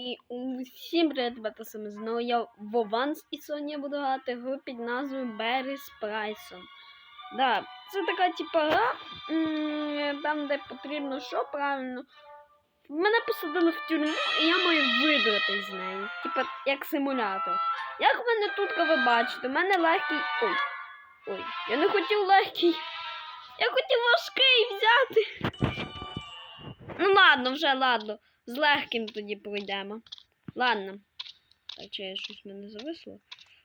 І усім привіт, ребята, саме знову я Вованс і сьогодні буду грати гру під назвою Берry Спрайсон. Да, це така типа гра, там де потрібно що правильно. Мене посадили в тюрму, і я маю вибрати з неї. Типа як симулятор. Як в мене тут ви бачите, в мене легкий. Ой. Ой, я не хотів легкий. Я хотів важкий взяти. Ну ладно, вже ладно. З легким тоді пройдемо. Ладно. Так, чи я щось мене зависло?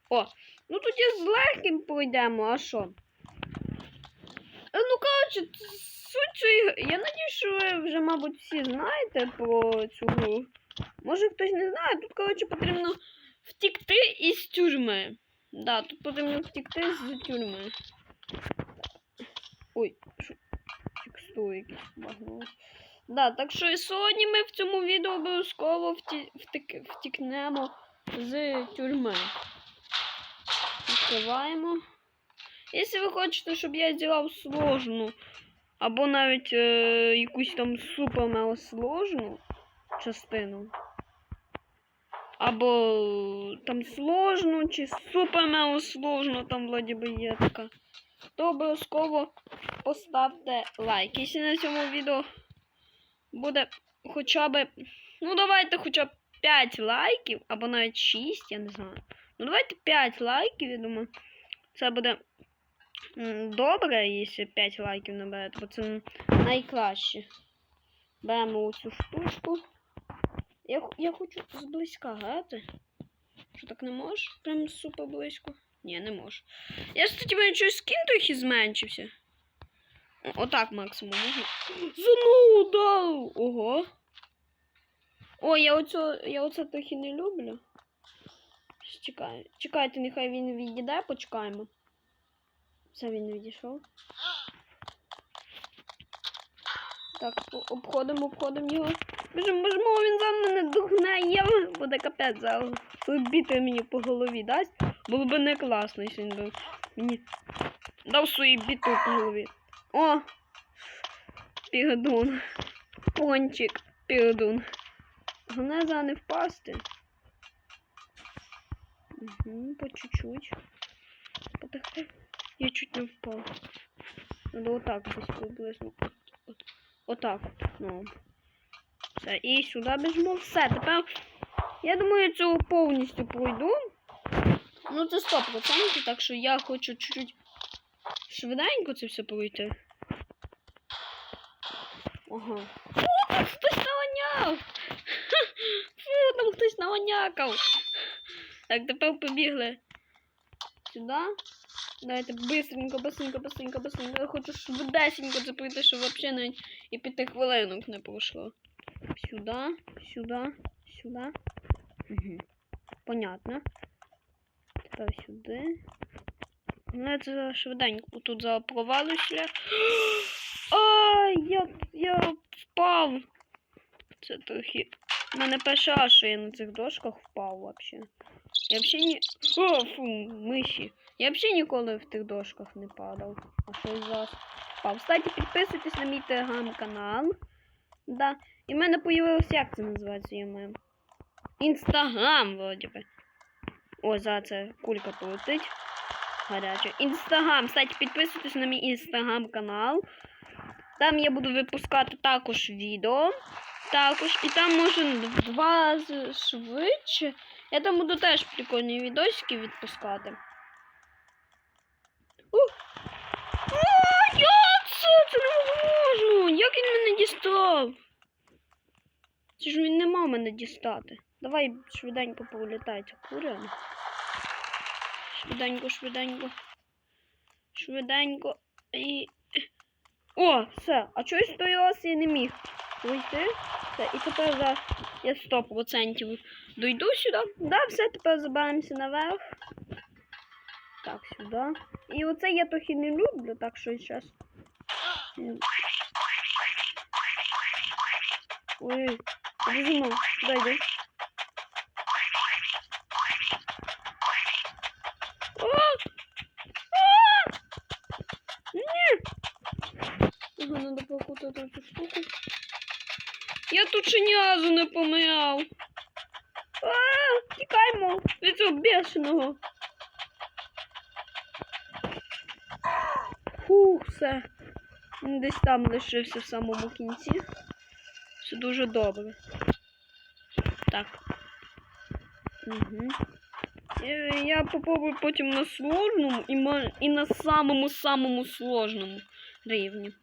О, ну тоді з легким пройдемо, а що? Е, Ну, коротше, суть цієї гри. Я надію, що ви вже, мабуть, всі знаєте про цю гру. Може хтось не знає, тут, коротше, потрібно втікти із тюрми. Да, тут потрібно втікти з тюрми. Ой, що? Текстури якісь багнули. Да, так що і сьогодні ми в цьому відео обов'язково вті... втік... втікнемо з тюрми. Відкриваємо. Якщо ви хочете, щоб я зробив сложну, або навіть е, якусь там супер мега сложну частину, або там сложну, чи супер мега сложну, там вроді би є така, то обов'язково поставте лайк. Якщо на цьому відео буде хоча б. Ну, давайте хоча б 5 лайків, або навіть 6, я не знаю. Ну, давайте 5 лайків, я думаю. Це буде добре, якщо 5 лайків наберете, бо це найкраще. Беремо оцю штучку. Я, я хочу зблизька грати. Що так не можеш? Прям супер близько. Ні, не можу. Я тоді мене щось скін трохи зменшився. О- Отак максимум можна. Ударив! Ого. Ой, я оцю, я оце трохи не люблю. Щас Чекаю. Чекайте, нехай він відійде, почекаємо. Все він відійшов. Так, обходимо, обходимо його. Біжимо, біжимо, він за мене духне, є, буде капець зараз. Бітою мені по голові дасть. Було б не класно, якщо він би мені дав свою біту по голові. О! Пігадун. Пончик. Пігадун. Головне за не впасти. Угу, по чуть-чуть. Я чуть не впав. Надо отак десь приблизно. От, от, отак от. Ну. Все, і сюди біжимо. Все, тепер. Я думаю, цього повністю пройду. Ну, це 100%, так що я хочу чуть-чуть швиденько це все пройти. Ага. О, там хтось наваняв! Фу, там хтось наванякав. Так, тепер побігли сюди. Давайте быстренько, быстренько, быстренько, быстренько. Я хочу швидесенько це пройти, щоб взагалі навіть і п'яти хвилинок не пройшло. Сюди, сюди, сюди. Угу. Понятно. Тепер сюди. Ну, я це швиденько тут запровалюся. Ай, я, я впав. Це трохи. У мене перший раз, що я на цих дошках впав вообще. Я взагалі ні. О, фу, миші. Я взагалі ніколи в тих дошках не падав. А що з вас впав. Кстати, підписуйтесь на мій телеграм-канал. Да. І в мене появилось, як це називається, я. Інстаграм, вроді би. О, за це кулька полетить. Гаряче. Інстаграм. Кстати, підписуйтесь на мій інстаграм-канал. Там я буду випускати також відео. Також. І там може два швидше. Я там буду теж прикольні відосики відпускати. О! Як це? Це не можу! Як він мене дістав? Це ж він не мав мене дістати. Давай швиденько повилітайте курями. Швиденько, швиденько. Швиденько. І. О, все. А чогось раз я не міг вийти. Все, і тепер за я 100% дойду сюди. Да, все, тепер забираємося наверх. Так, сюди. І оце я трохи не люблю, так що зараз. Ой, біжимо, сюди покутати цю штуку. Я тут разу не помирав. Тікаємо від цього бешеного. Фух, все. Він десь там лишився в самому кінці. Все дуже добре. Так. Угу. Я попробую потім на сложному і на самому-самому сложному рівні.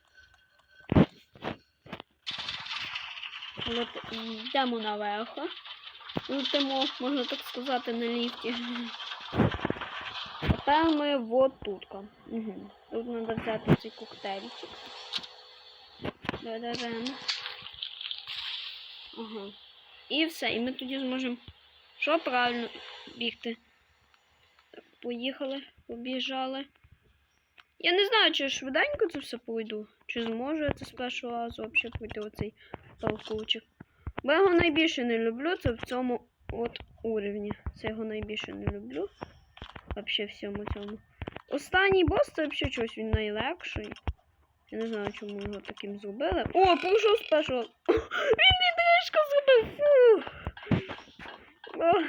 От йдемо наверх. Летимо, можна так сказати, на ліфті. Тепер ми вот тут. Угу. Тут треба взяти цей коктейльчик. Беремо. Ага. І все, і ми тоді зможемо. Що правильно бігти? Так, поїхали, побіжали. Я не знаю, чи швиденько це все пройду, чи зможу я це з першого разу взагалі пройти оцей паркурчик. Бо я його найбільше не люблю, це в цьому от уровні. Це його найбільше не люблю. Вообще всьому цьому. Останній бос це взагалі чогось він найлегший. Я не знаю, чому його таким зробили. О, пройшов з першого. Він відрижку зробив! Фу! О,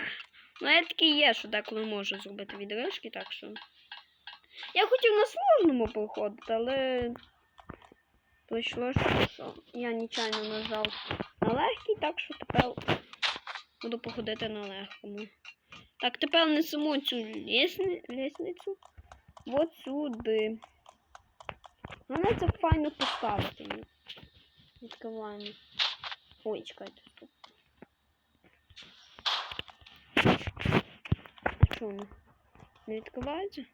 Ну, я такий є, що деколи можу зробити відрижки, так що. Я хотів на сложному походити, але прийшло, що я нечайно нажав на легкий, так що тепер буду походити на легкому. Так, тепер несемо цю лісни... лісницю от сюди. Головне це файно поставити. Відкриваємо. Ой, чекайте, чого? Не відкривається?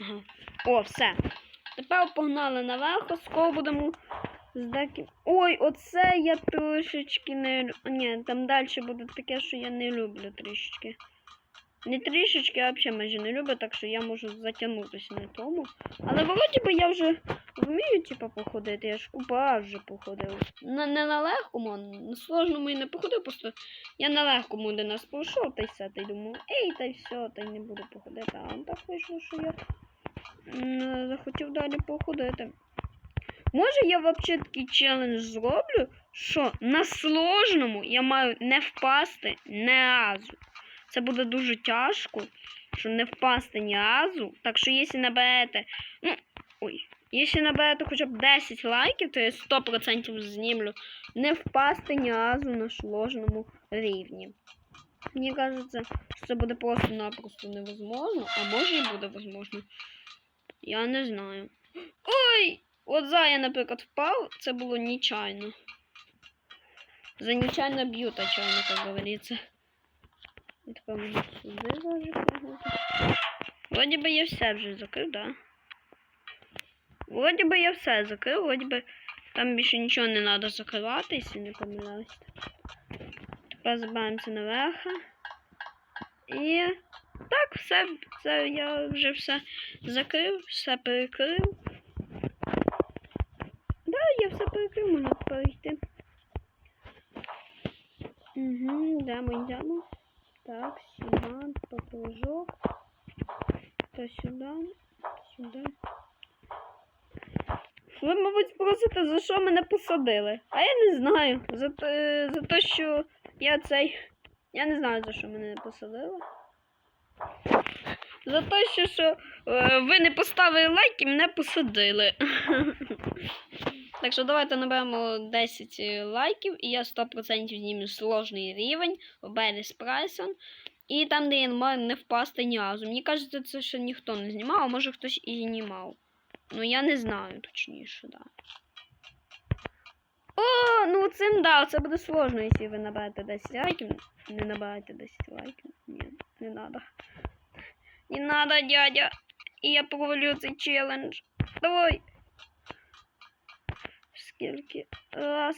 Ага. О, все. Тепер погнали наверх, скоро будемо з деким. Ой, оце я трошечки не лю- Ні, там далі буде таке, що я не люблю трішечки. Не трішечки, а взагалі майже не люблю, так що я можу затягнутися на тому. Але вроді би я вже вмію, типу, походити. Я ж купа вже походив. На, не на легкому, на сложному і не походив, просто я на легкому один раз пройшов, та й все, та й думав, ей, та й все, та й не буду походити. А так вийшло, що я м, захотів далі походити. Може я взагалі такий челендж зроблю, що на сложному я маю не впасти ні разу. Це буде дуже тяжко, що не впасти ні разу. Так що якщо наберете. Ну, ой, якщо наберете хоча б 10 лайків, то я 100% знімлю не впасти ні разу на сложному рівні. Мені кажеться, що це буде просто-напросто невозможно, а може і буде возможно. Я не знаю. Ой! От за я, наприклад, впав, це було нечайно. За нечайно б'ют, а чайно, как говорится. Тепер можна сюди даже пригнути. Вроді би я все вже закрив, да? Вроді би я все закрив, вроді би там більше нічого не треба закривати, якщо не помиляюсь. Тепер забираємося наверх. І так, все, це я вже все закрив, все перекрив. Да, я все перекрив, можна тепер йти. Угу, йдемо, йдемо. Так, сюди, попрыжок. То сюди, сюди. Ви, мабуть, спросите, за що мене посадили. А я не знаю. За, те- за те, що я цей. Я не знаю, за що мене не посадили. За те, що, що е, ви не поставили лайк і мене посадили. Так що давайте наберемо 10 лайків, і я 100% зніму сложний рівень Беріс Прайсон. І там, де я маю не впасти ні разу. Мені кажеться, це ще ніхто не знімав, а може хтось і знімав. Ну я не знаю точніше, да. О, ну цим да, це буде сложно, якщо ви наберете 10 лайків. Не набираєте 10 лайків. Ні, не надо. Не надо, дядя. Я провалю цей челендж. Давай. Скільки раз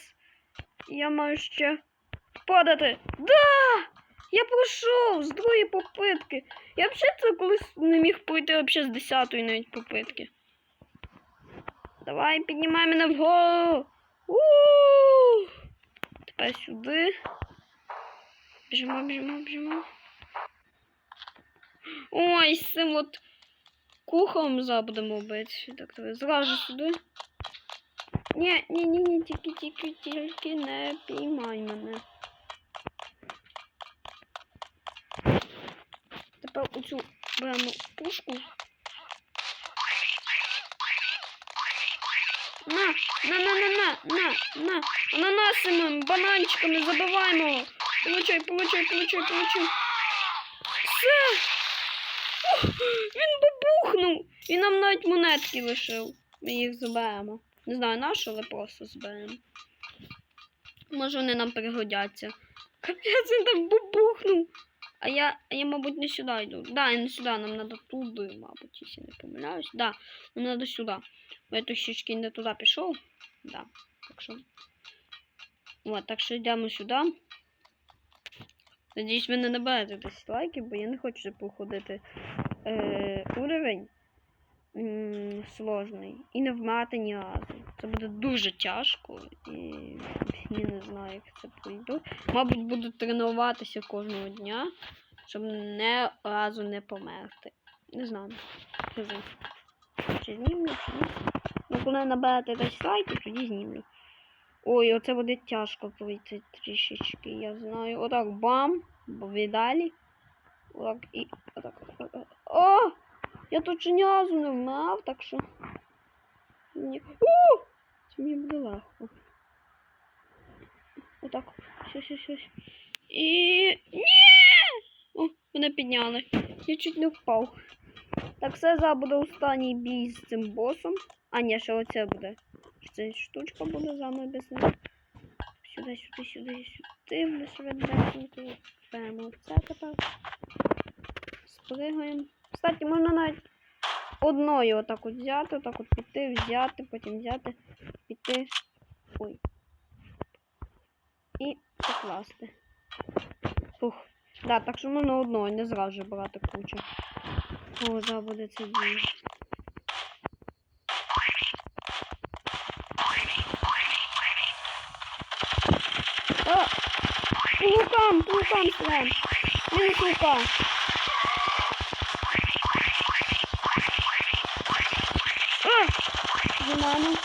я маю ще падати. Да! Я пройшов з другої попитки. Я взагалі це колись не міг пройти взагалі з десятої навіть попитки. Давай, піднімай мене вгору. у Тепер сюди. Біжимо, біжимо, біжимо. Ой, з цим от кухом забудемо бити. Так, давай зразу сюди. Ні, ні, ні, ні, тільки, тільки, тільки не піймай мене. Тепер оцю беремо пушку. На, на, на, на, на, на, на. Ананасами, бананчиками забиваємо. Получай, получай, получай, получай. Він бабухнув. Він нам навіть монетки лишив. Ми їх заберемо. Не знаю на але просто зберемо. Може вони нам пригодяться. Капець, він так бабухнув. А я, я, мабуть, не сюди йду. Да, я не сюди, нам треба туди, мабуть, якщо не помиляюсь. Да, нам треба сюди. Бо я тушечки не туди пішов. Да. Так що. От, так що йдемо сюди. Надіюсь, ви не наберете 10 лайків, бо я не хочу проходити е, уровень сложний. І не вмати ні разу. Це буде дуже тяжко. І я не знаю, як це пройду. Мабуть, буду тренуватися кожного дня, щоб не разу не померти. Не знаю. Чи знімлю, чи ні. Ну, коли наберете 10 лайків, тоді знімлю. Ой, оце буде тяжко пройти трішечки, я знаю. Отак бам, бо видалі. Отак і. Отак. О! Я тут ще ні разу не вмав, так що. Мені. О! Це мені буде легко. Отак. Все, все, все. І. Ні! О, мене підняли. Я чуть не впав. Так, все зараз останній бій з цим босом. А, ні, ще оце буде. Ця штучка буде заново об'яснити. Сюди, сюди, сюди, сюди. Ми швиденько. Беремо це тепер. Спригаємо. Кстати, можна навіть одною отак от взяти, отак от піти, взяти, потім взяти, піти. Ой. І покласти. Фух. Да, так що можна одною, не зразу брати кучу. О, зараз буде це діє. О! По лукам стріляємо. Мінус лука. О! Зимаємо.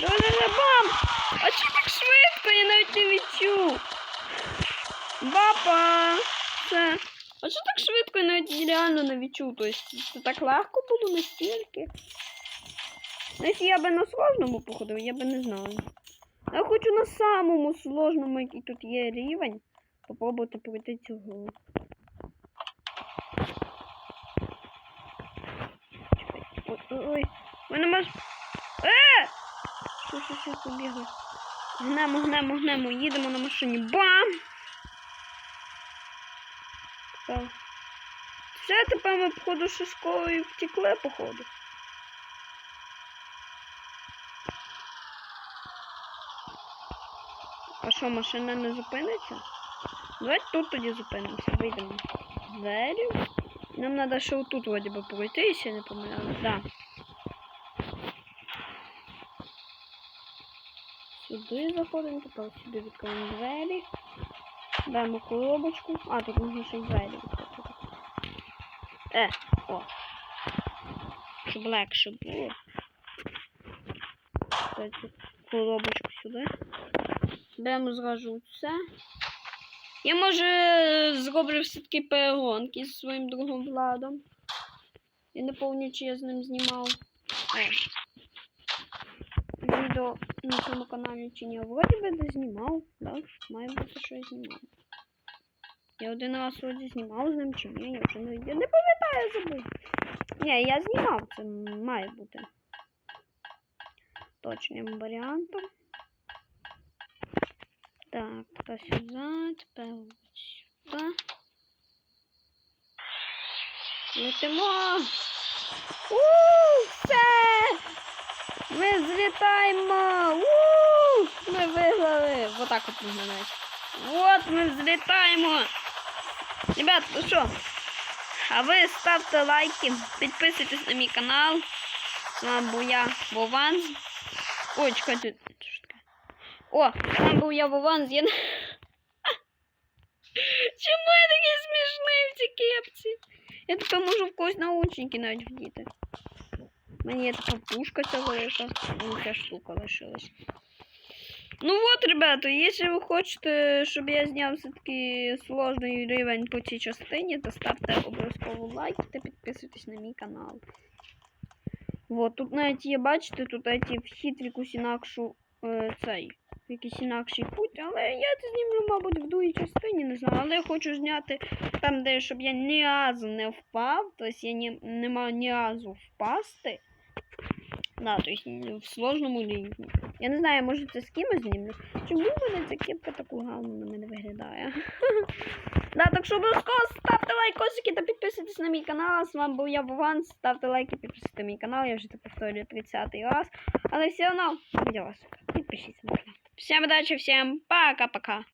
Давай, бам! А чи так швидко? Я навіть не відчув. Бапа! Все. А що так швидко я навіть реально не відчув? Тобто це так легко було настільки. Якщо я би на сложному походив, я би не знаю. Я хочу на самому сложному, який тут є рівень, попробувати пройти цю гру. Ой. Мене маш... Е! Що, що, що, побігли. Гнемо, гнемо, гнемо, їдемо на машині. Бам! Так. Все, тепер ми, походу, шишкою втекли, походу. А що, машина не зупиниться? Давайте тут тоді зупинимося, вийдемо. з Двері. Нам треба ще отут вроді би пройти, якщо я не помиляюсь. Да. Сюди заходимо, тепер сюди відкриємо двері. Даємо коробочку. А, тут можна ще й двері відкрити. Е, о. Щоб легше було. Коробочку сюди. Беремо зразу це. Я може зроблю все-таки перегонки зі своїм другом Владом. Я не пам'ятаю, чи я з ним знімав. Відео на цьому каналі чи ні. Вроді би де знімав, да? Має бути, що я знімав. Я один раз вроді знімав з ним чи ні, я вже не, я не пам'ятаю забув. Ні, я знімав, це має бути. Точним варіантом. Так, тепер сюди, тепер сюди. Летимо! У, все! Ми злітаємо! У, ми виграли! Вот так от можна. Вот ми взлітаємо! Ребят, ну що? А ви ставте лайки, підписуйтесь на мій канал. З вами був я, Вован. Ой, чекайте. що ж таке? О, з вами був я Вован. Я... не- Чому я такий смішний в цій кепці? Я тепер можу в когось наушники навіть вдіти. У мене є така пушка ця велика. Ну, ця штука лишилась. Ну от, ребята, якщо ви хочете, щоб я зняв все-таки сложний рівень по цій частині, то ставте обов'язково лайк та підписуйтесь на мій канал. Вот, тут навіть є, бачите, тут ці вхід в якусь інакшу е, цей, в Якийсь інакший путь, але я це знімлю, мабуть, в другій частині, не знаю. Але я хочу зняти там, де щоб я ні разу не впав, тобто я не, не мав ні разу впасти. Да, то есть в сложному рівні. Я не знаю, може це з кимось знімлю. Чому в мене ця кепка таку гарно на мене виглядає? да, так що обов'язково ставте лайкосики та підписуйтесь на мій канал. З вами був я Вован. Ставте лайки, підписуйтесь на мій канал. Я вже це повторюю 30 раз. Але все одно, будь ласка, підпишіться на канал. Всем удачи, всем пока-пока.